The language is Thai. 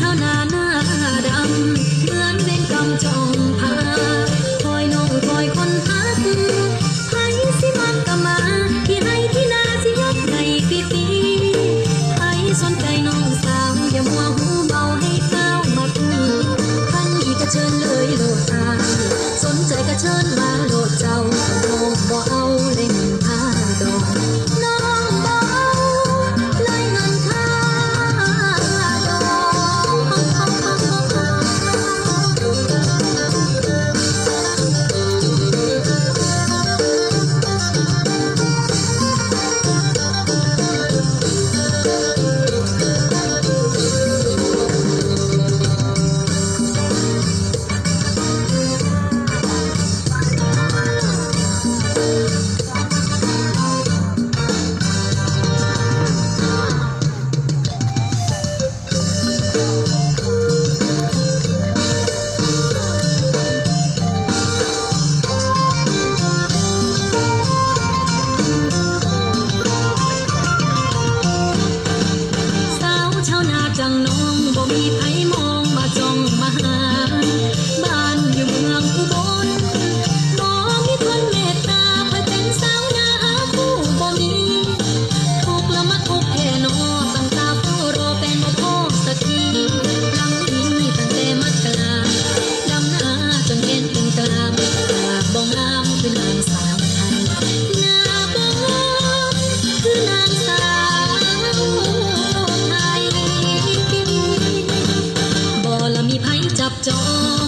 ชาวนาหน้าดำเหมือนเป็นกำจองพาคอยนองคอยคนหักให้สิมันกะมา ที่ให้ที่นาสิยกในปีปีให้สนใจน้องสาวอย่ามัวหูเบาให้เฝ้ามาพึ่งท่านอีกก็เชิญเลยโลดตาสนใจก็เชิญมา don't